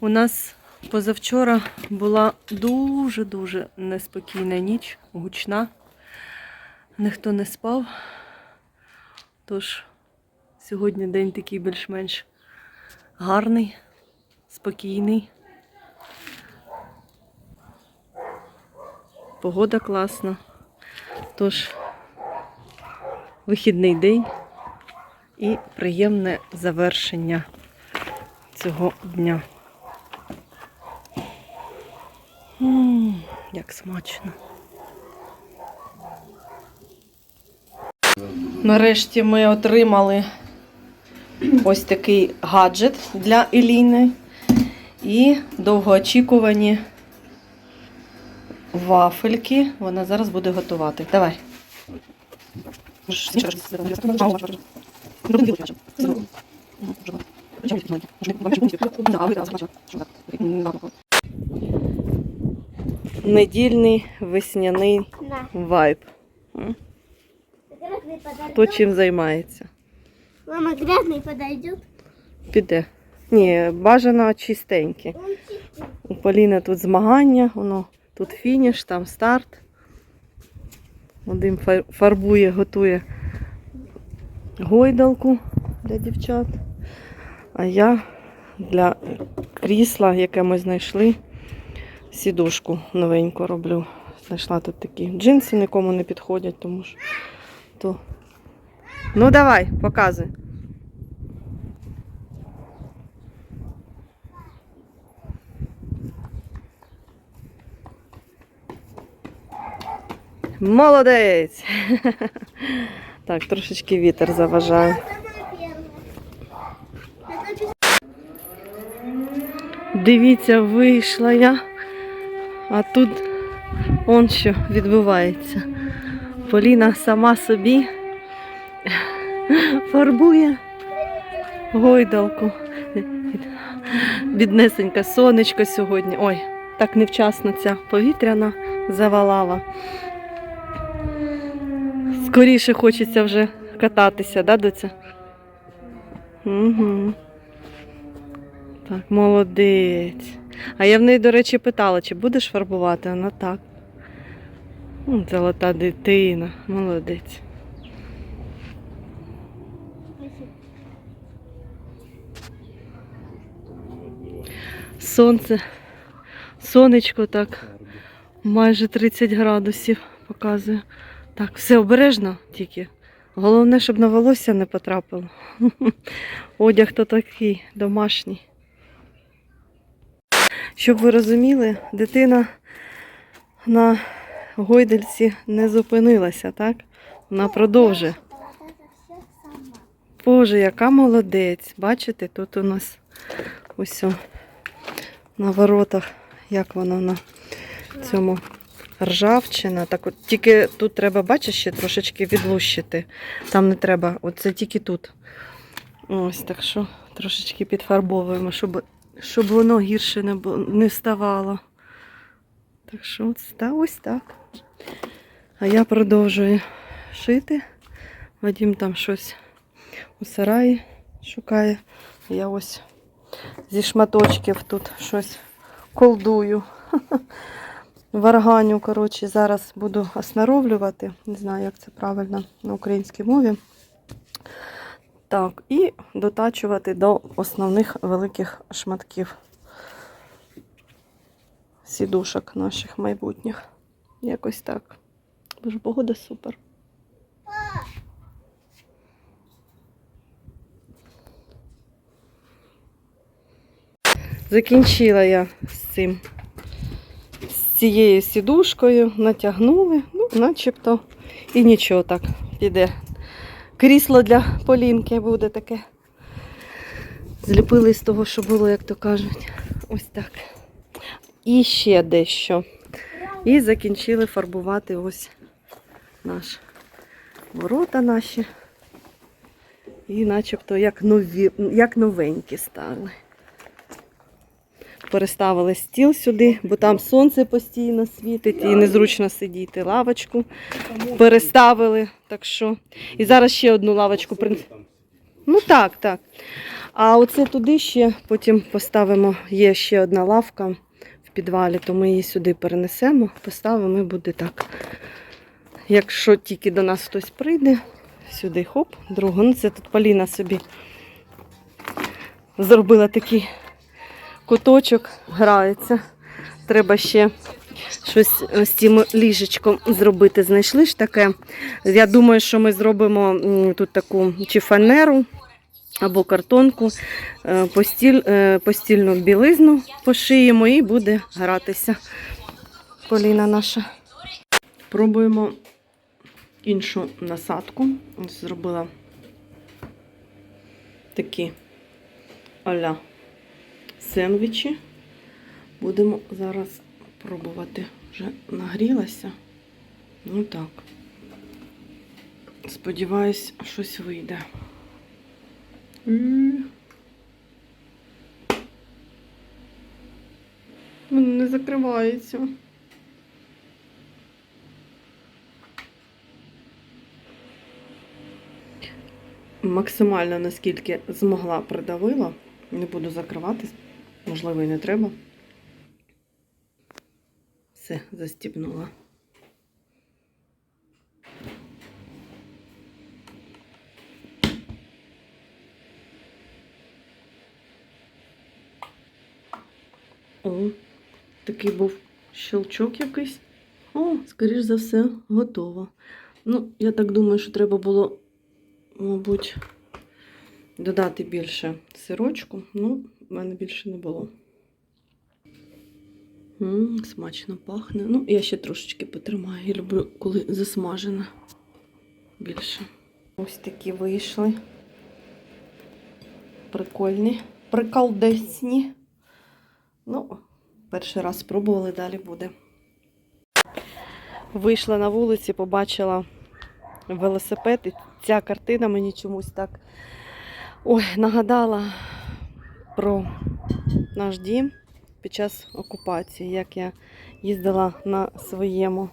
У нас позавчора була дуже-дуже неспокійна ніч, гучна. Ніхто не спав. Тож сьогодні день такий більш-менш гарний, спокійний. Погода класна. Тож вихідний день і приємне завершення цього дня. М, як смачно. Нарешті ми отримали ось такий гаджет для Еліни і довгоочікувані вафельки. Вона зараз буде готувати. Давай Недільний весняний На, вайб. М? грязный подойдет. Хто чим займається? Мама, грязный подойдет. Піде. Ні, бажано чистеньке. Он чистый. У Поліни тут змагання, воно тут фініш, там старт. Вадим фар- фарбує, готує гойдалку для дівчат. А я для крісла, яке ми знайшли, сідушку новеньку роблю. Знайшла тут такі джинси, нікому не підходять, тому що то. Ну давай, показуй. Молодець! Так, трошечки вітер заважає. Дивіться, вийшла я, а тут он що відбувається. Поліна сама собі фарбує гойдалку. Біднесенька сонечко сьогодні. Ой, так невчасно ця повітряна завалала. Скоріше хочеться вже кататися, да, доця? Угу. Так, молодець. А я в неї, до речі, питала, чи будеш фарбувати? Вона так. Золота дитина, молодець. Сонце, сонечко так майже 30 градусів показує. Так, все обережно тільки. Головне, щоб на волосся не потрапило. Одяг то такий домашній. Щоб ви розуміли, дитина на гойдельці не зупинилася, так? Вона продовжує. Боже, яка молодець. Бачите, тут у нас ось на воротах, як воно на цьому ржавчина. Так от тільки тут треба, бачиш, ще трошечки відлущити. Там не треба, оце тільки тут. Ось так що трошечки підфарбовуємо, щоб, щоб воно гірше не, не ставало. Так що та ось так. А я продовжую шити. Вадим там щось у сараї шукає. Я ось зі шматочків тут щось колдую. Варганю, коротше, зараз буду оснаровлювати. Не знаю, як це правильно на українській мові. Так, і дотачувати до основних великих шматків сідушок наших майбутніх. Якось так. Бо ж погода супер. Закінчила я з цим, з цією сідушкою, натягнули, ну, начебто і нічого так піде. Крісло для Полінки буде таке. Зліпили з того, що було, як то кажуть. Ось так. І ще дещо. І закінчили фарбувати ось наш ворота наші. І начебто як нові, як новенькі стали. Переставили стіл сюди, бо там сонце постійно світить і незручно сидіти. Лавочку переставили. Так що. І зараз ще одну лавочку. Ну так, так. А оце туди ще потім поставимо. Є ще одна лавка в підвалі, то ми її сюди перенесемо, поставимо і буде так. Якщо тільки до нас хтось прийде, сюди хоп, другу. Ну, це тут Поліна собі зробила такий куточок, грається. Треба ще щось з цим ліжечком зробити. Знайшли ж таке. Я думаю, що ми зробимо тут таку чи фанеру або картонку, е, постіль, е, постільну білизну пошиємо і буде гратися. Поліна наша. Пробуємо іншу насадку. Зробила такі аля сендвічі. Будемо зараз пробувати. Вже нагрілася. Ну так. Сподіваюсь, щось вийде. Воно не закривається. Максимально наскільки змогла придавила. Не буду закривати, можливо, і не треба. Все, застібнула. О, такий був щелчок якийсь. О, скоріш за все, готово. Ну, я так думаю, що треба було, мабуть, додати більше сирочку. Ну, в мене більше не було. М, смачно пахне. Ну, я ще трошечки потримаю. Я люблю, коли засмажена більше. Ось такі вийшли. Прикольні, приколдесні. Ну, перший раз спробували, далі буде. Вийшла на вулиці, побачила велосипед, і ця картина мені чомусь так ой, нагадала про наш дім під час окупації, як я їздила на своєму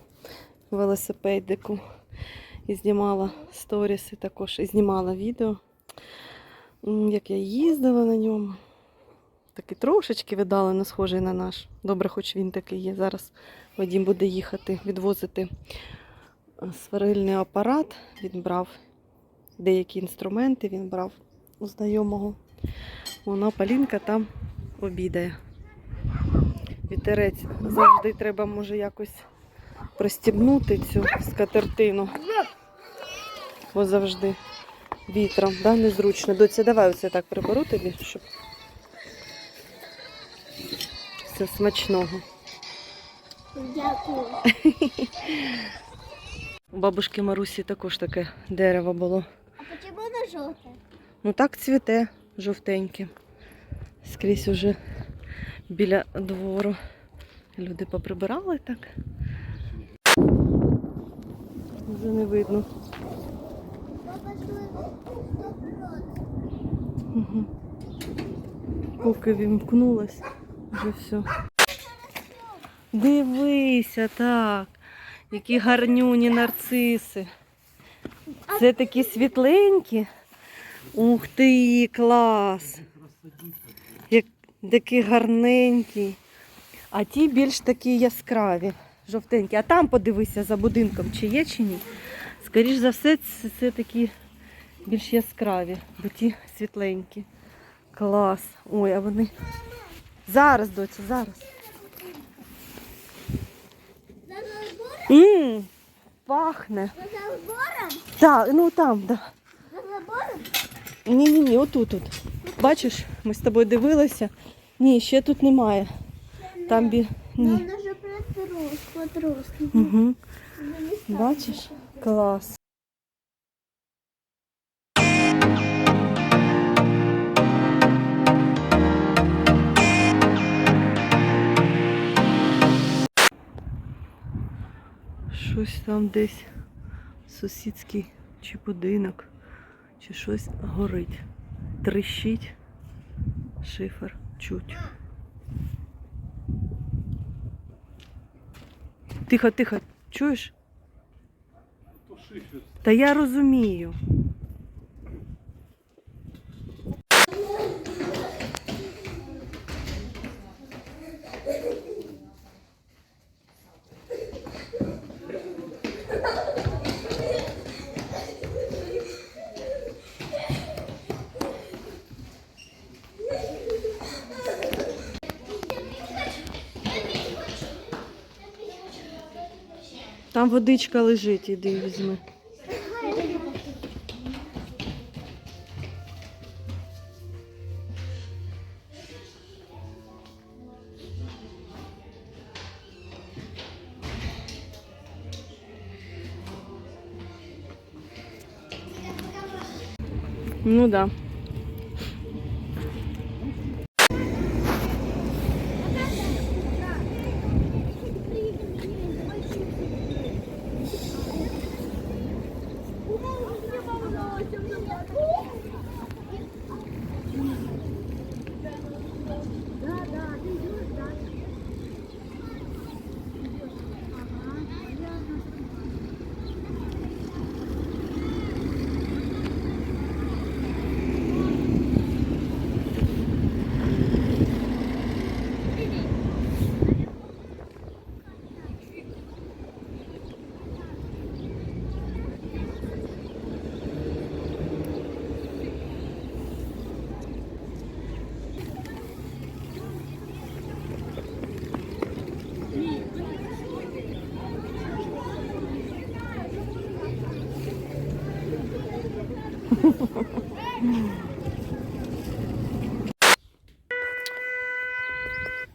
велосипедику і знімала сторіси також, і знімала відео, як я їздила на ньому. Такий трошечки віддалено схожий на наш. Добре, хоч він такий є. Зараз Вадім буде їхати, відвозити е, сварильний апарат. Він брав деякі інструменти, він брав у знайомого. Вона Полінка там обідає. Вітерець завжди треба, може, якось простібнути цю скатертину. Бо завжди вітром, да, незручно. Доця, давай оце так приберу тобі, щоб все смачного. Дякую. У бабушки Марусі також таке дерево було. А почему оно желтое? Ну так цвіте жовтеньке. Скрізь уже біля двору. Люди поприбирали так. Вже не видно. Угу. Поки вімкнулась, вже все. Дивися, так. Які гарнюні нарциси. Це такі світленькі. Ух ти, клас. Як такі гарненькі. А ті більш такі яскраві, жовтенькі. А там подивися за будинком, чи є, чи ні. Скоріш за все, це, це такі більш яскраві, бо ті світленькі. Клас. Ой, а вони. Зараз, доця, зараз. За забором? Мм, пахне. За забором? Так, ну там, да. За забором? Ні, ні, отут. От. Бачиш, ми з тобою дивилися. Ні, ще тут немає. Там бі. Но Ні. Угу. Бачиш? Клас. Щось там десь сусідський чи будинок, чи щось горить. Трещить шифер чуть. Тихо, тихо, чуєш? Та я розумію. Там водичка лежить, іди візьми. Ну да.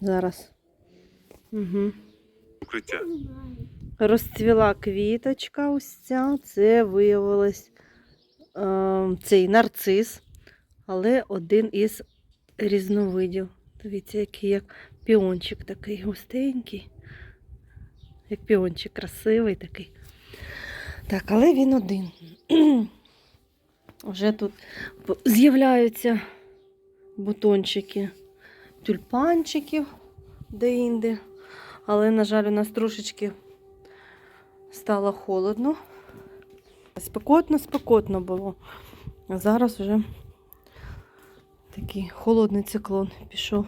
Зараз. Угу. укриття. Розцвіла квіточка ось ця. Це виявилось е, цей нарцис, але один із різновидів. Дивіться, який як піончик такий густенький. Як піончик красивий такий. Так, але він один. Вже тут з'являються бутончики тюльпанчиків де-інде. Але, на жаль, у нас трошечки стало холодно. Спекотно, спекотно було. А зараз вже такий холодний циклон пішов.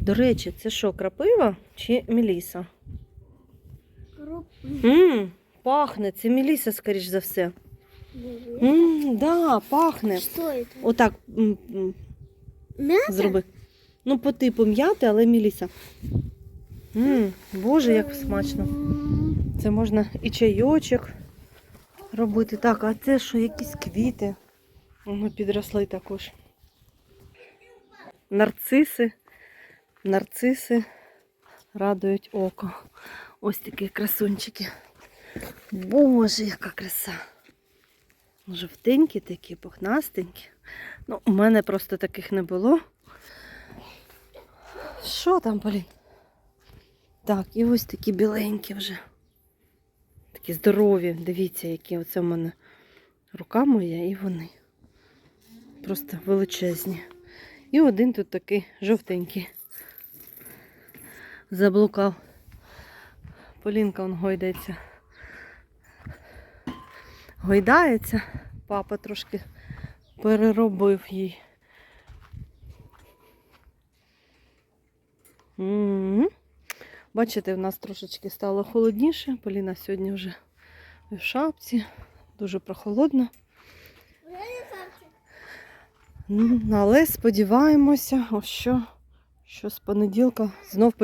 До речі, це що, крапива чи меліса? Мм, пахне, це меліса, скоріш за все. Мм, да, пахне. Что это? Отак м, м, зроби. Ну, по типу м'яти, але меліса. Мм, боже, як смачно. Це можна і чайочок робити. Так, а це що, якісь квіти? Вони підросли також. Нарциси. Нарциси радують око. Ось такі красунчики. Боже, яка краса. Жовтенькі такі, пухнастенькі. Ну, у мене просто таких не було. Що там, Полін? Так, і ось такі біленькі вже. Такі здорові. Дивіться, які оце в мене рука моя і вони. Просто величезні. І один тут такий жовтенький. Заблукав. Полінка он гойдається. Гойдається. Папа трошки переробив їй. М. Бачите, в нас трошечки стало холодніше. Поліна сьогодні вже в шапці, дуже прохолодно. Але сподіваємося, що, що з понеділка знов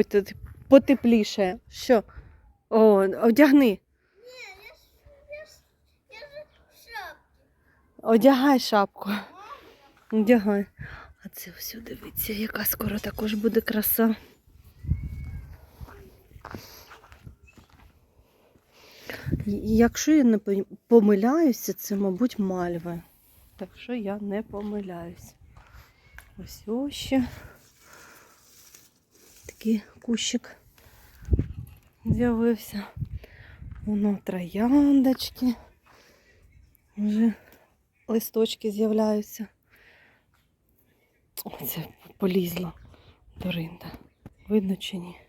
потепліше. Що? О, одягни. Одягай шапку. Одягай. А це все дивіться, яка скоро також буде краса. Якщо я не помиляюся, це, мабуть, мальви. Так що я не помиляюсь. Ось ось ще такий кущик з'явився. Воно трояндочки. Вже листочки з'являються. Оце полізла Доринда. Видно чи ні?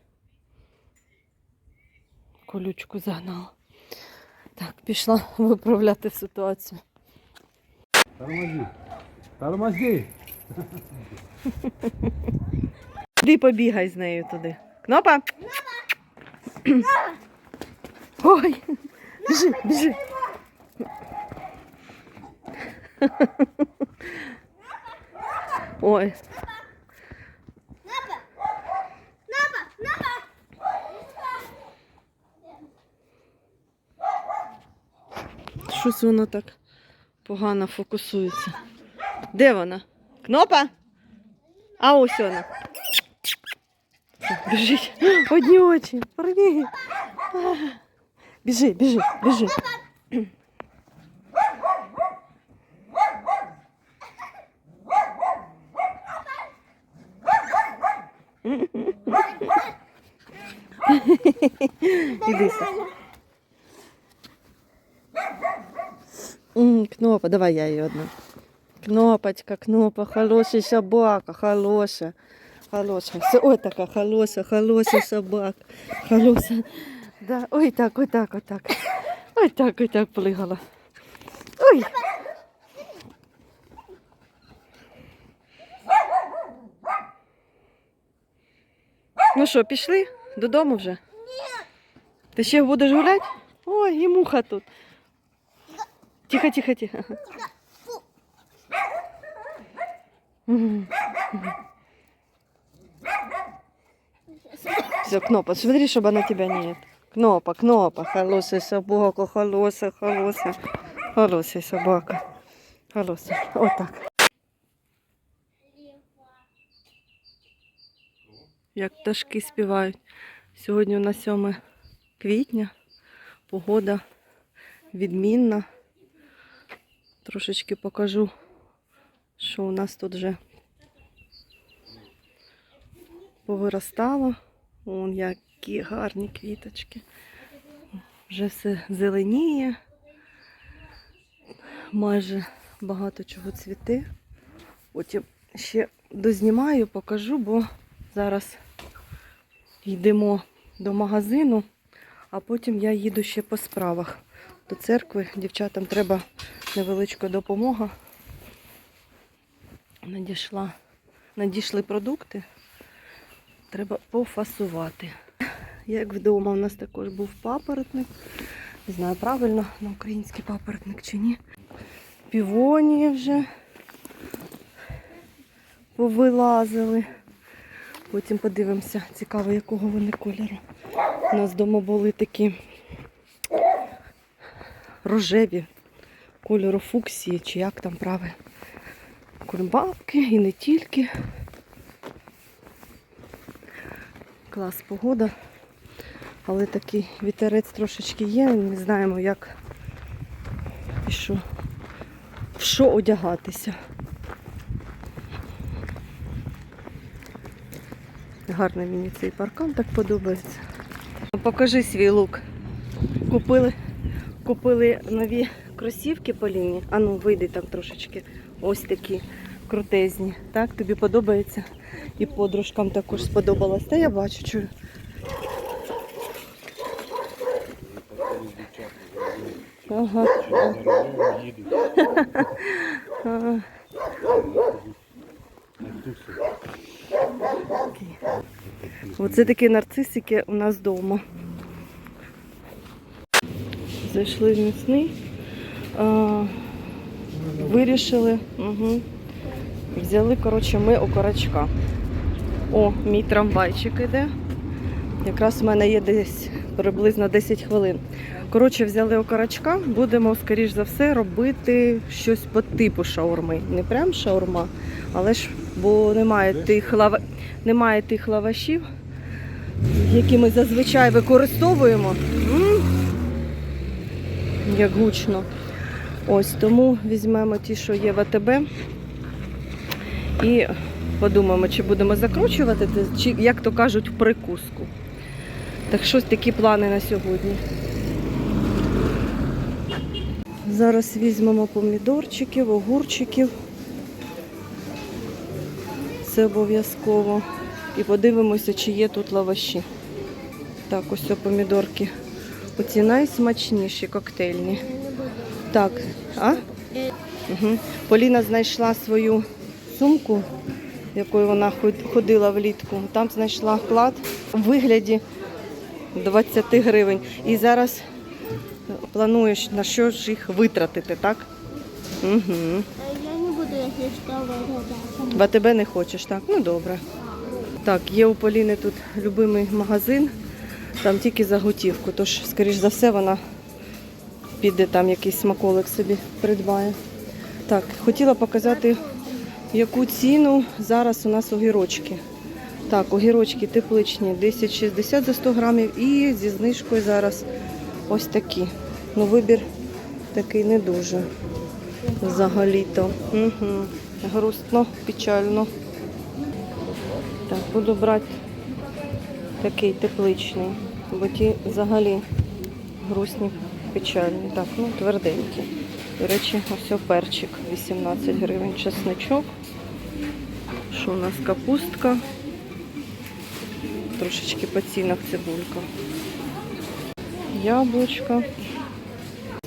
Колючку загнала. Так, пішла виправляти ситуацію. Тормози. Тормози. Іди побігай з нею туди. Кнопа! Ой! Біжи, біжи. Ой, Щось воно так погано фокусується. Де вона? Кнопа? А ось вона. Біжить. Одні очі. Привіт. Біжи, біжи, біжи. Іди сюди. М, Кнопа, давай я її одну. Кнопочка, кнопа, хорошая собака, хорошая. Хорошая. Все, ой, така хорошая, хорошая собака. Хорошая. Да, ой так, ой так, ой так. Ой так, ой так плигала. Ой. Ну що, пішли? Додому вже? Ні. Ти ще будеш гуляти? Ой, і муха тут. Тихо, тихо, тихо. Все, Кнопа, смотри, чтобы она тебя нет. Кнопа, Кнопа, хорошая собака, хорошая, хорошая, хорошая собака. Хорошая. Вот так. Як пташки співають. Сьогодні у нас 7 квітня. Погода відмінна. Трошечки покажу, що у нас тут вже повиростало. Вон які гарні квіточки. Вже все зеленіє. Майже багато чого цвіте. Потім ще дознімаю, покажу, бо зараз йдемо до магазину, а потім я їду ще по справах до церкви. Дівчатам треба невеличка допомога. Надійшла, надійшли продукти. Треба пофасувати. Як вдома у нас також був папоротник. Не знаю, правильно на український папоротник чи ні. Півонії вже повилазили. Потім подивимося, цікаво, якого вони кольору. У нас вдома були такі рожеві кольору фуксії, чи як там праве. Кульбабки і не тільки. Клас погода. Але такий вітерець трошечки є. Не знаємо, як і що, в що одягатися. Гарний мені цей паркан так подобається. Ну, Покажи свій лук. Купили, купили нові кросівки по лінії. А ну вийди там трошечки. Ось такі крутезні. Так, тобі подобається? І подружкам також сподобалось. Та я бачу, чую. Ага. Оце такі нарцисики у нас вдома. Зайшли в міцний. А, вирішили. Угу. Взяли, коротше, ми окорочка. О, мій трамвайчик іде. Якраз в мене є десь приблизно 10 хвилин. Коротше, взяли окорочка, будемо, скоріш за все, робити щось по типу шаурми. Не прям шаурма, але ж, бо немає тих, лава... немає тих лавашів, які ми зазвичай використовуємо. М, Як гучно. Ось тому візьмемо ті, що є в АТБ. І подумаємо, чи будемо закручувати, чи, як то кажуть, прикуску. Так щось такі плани на сьогодні. Зараз візьмемо помідорчиків, огурчиків. Це обов'язково. І подивимося, чи є тут лаваші. Так, ось помідорки. Оці найсмачніші коктейльні. Так, а? Угу. Поліна знайшла свою сумку, якою вона ходила влітку. Там знайшла клад у вигляді 20 гривень. І зараз плануєш на що ж їх витратити, так? Угу. Я не буду, если что, выглядать. В АТБ не хочеш, так? Ну добре. Так, є у Поліни тут любимий магазин, там тільки за готівку, тож, скоріш за все, вона піде там якийсь смаколик собі придбає. Так, хотіла показати, яку ціну зараз у нас огірочки. Так, огірочки тепличні 10,60 за 100 грамів і зі знижкою зараз ось такі. Ну, вибір такий не дуже взагалі-то. Угу. Грустно, печально. Так, буду брати такий тепличний, бо ті взагалі грустні, печальні. Так, ну тверденькі. До речі, ось перчик 18 гривень, чесничок. Що у нас капустка? Трошечки по цибулька. Яблучко.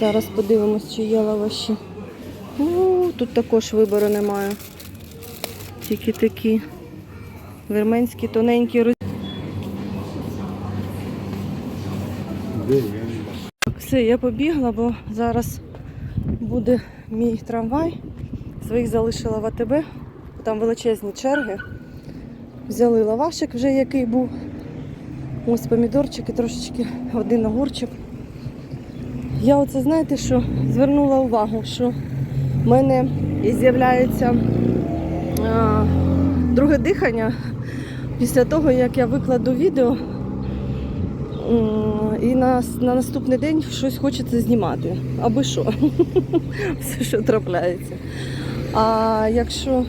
Зараз подивимось, чи є лаваші. У, тут також вибору немає. Тільки такі вірменські тоненькі роз... Все, я побігла, бо зараз буде мій трамвай. Своїх залишила в АТБ. Там величезні черги. Взяли лавашик вже який був. Ось помідорчики, трошечки один огурчик. Я оце знаєте, що звернула увагу, що в мене з'являється а, друге дихання після того, як я викладу відео. І на, на наступний день щось хочеться знімати. Аби що. Все, що трапляється. А якщо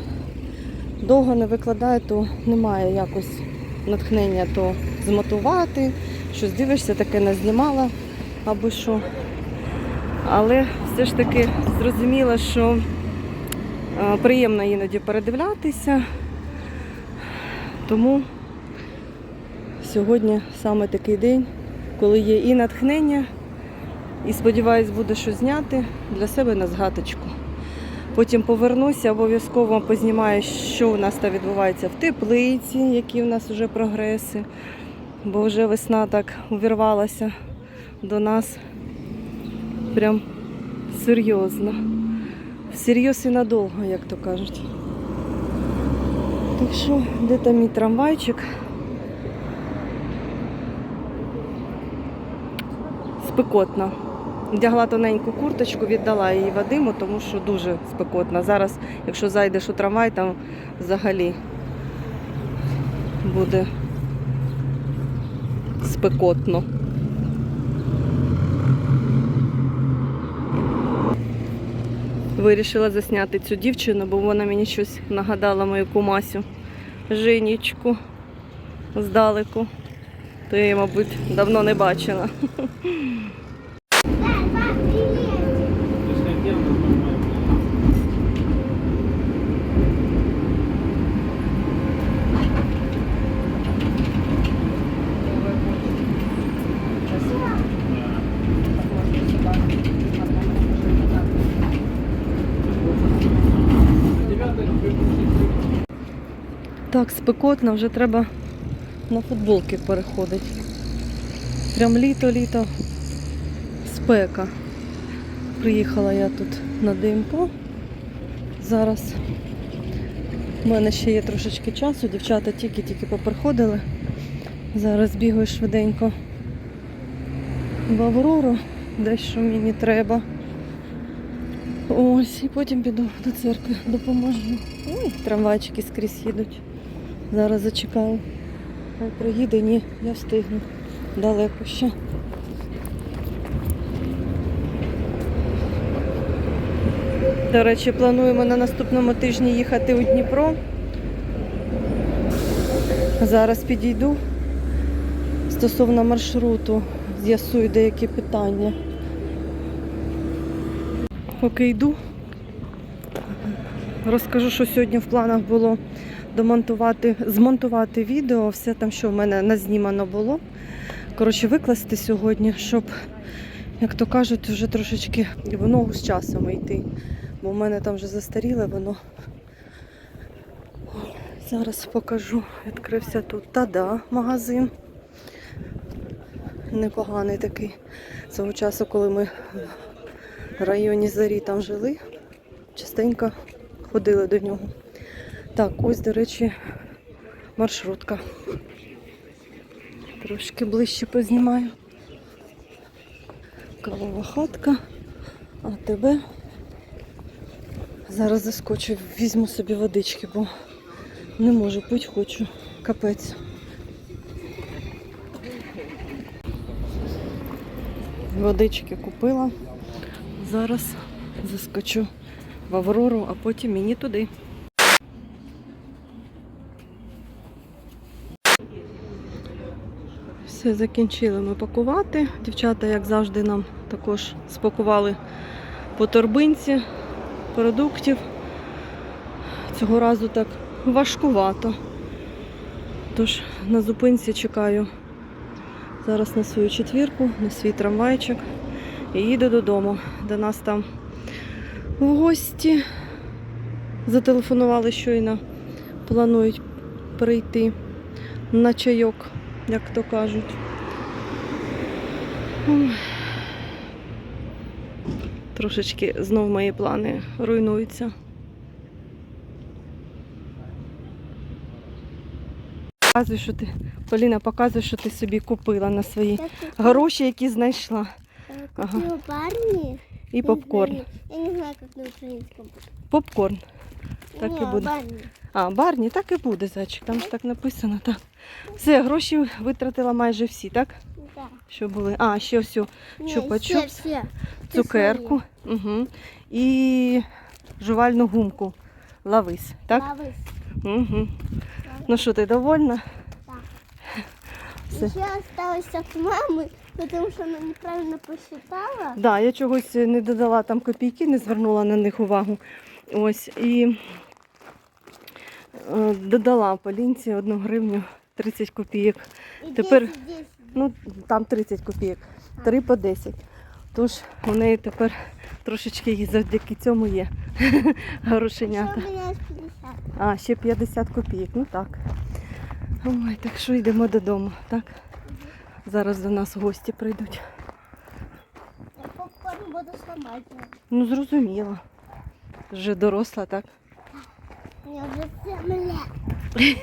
довго не викладаю, то немає якось натхнення то змотувати, щось дивишся, таке не знімала, аби що. Але все ж таки зрозуміла, що е, приємно іноді передивлятися. Тому сьогодні саме такий день, коли є і натхнення, і сподіваюсь, буде що зняти для себе на згадочку. Потім повернуся, обов'язково познімаю, що у нас там відбувається в теплиці, які у нас вже прогреси, бо вже весна так увірвалася до нас прям серйозно. Всерйоз і надовго, як то кажуть. Так що, де там мій трамвайчик? Спекотно. Вдягла тоненьку курточку, віддала її Вадиму, тому що дуже спекотно. Зараз, якщо зайдеш у трамвай, там взагалі буде спекотно. Вирішила засняти цю дівчину, бо вона мені щось нагадала мою кумасю. Женічку здалеку. То я її, мабуть, давно не бачила. Так, спекотно, вже треба на футболки переходити. Прям літо-літо спека. Приїхала я тут на ДМК. Зараз в мене ще є трошечки часу, дівчата тільки-тільки поприходили. Зараз бігаю швиденько в Аврору, дещо мені треба. Ось, і потім піду до церкви, допоможу. Ой, трамвайчики скрізь їдуть. Зараз зачекаю. Хай приїде, ні, я встигну. Далеко ще. До речі, плануємо на наступному тижні їхати у Дніпро. Зараз підійду стосовно маршруту, з'ясую деякі питання. Поки йду, розкажу, що сьогодні в планах було домонтувати, змонтувати відео, все там, що в мене назнімано було. Коротше, викласти сьогодні, щоб, як то кажуть, вже трошечки в ногу з часом йти. Бо в мене там вже застаріле воно. Зараз покажу. Відкрився тут Тада магазин. Непоганий такий. Цього часу, коли ми в районі Зарі там жили, частенько ходили до нього. Так, ось, до речі, маршрутка. Трошки ближче познімаю. Кавова хатка. А тебе зараз заскочу, візьму собі водички, бо не можу пити, хочу. Капець. Водички купила. Зараз заскочу в Аврору, а потім мені туди. Все, закінчили ми пакувати. Дівчата, як завжди, нам також спакували по торбинці продуктів. Цього разу так важкувато. Тож на зупинці чекаю зараз на свою четвірку, на свій трамвайчик і їду додому. До нас там в гості зателефонували щойно, планують прийти на чайок, як то кажуть. Трошечки знов мої плани руйнуються. Показуй, що ти, Поліна, показуй, що ти собі купила на свої гроші, які знайшла. э, Ага. І попкорн. Я не знаю, как на украинском. Попкорн. Так і Не, буде. барни. А, барні, так і буде, зайчик. Там ж так написано, так. Все, гроші витратила майже всі, так? Да. Що були? А, ще всю Не, Чупа-чупс. все, все. Ты цукерку. Угу. І жувальну гумку. Лавис, свои. так? Лавыс. Угу. Ну що, ти довольна? Да. Все. Еще осталось от мамы, потому что она неправильно посчитала. Да, я чогось не додала там копійки, не звернула на них увагу. Ось і е, додала Полінці одну гривню 30 копійок. И Теперь- 10, 10. Ну, там 30 копійок, 3 по 10. Тож у неї тепер трошечки завдяки цьому є грошенята. у меня есть 50. А, ще 50 копійок, ну так. Ой, так що йдемо додому, так? Зараз до нас гості прийдуть. Я попкорн буду сломать. Ну, зрозуміло. Вже доросла, так? Мне уже 7 лет.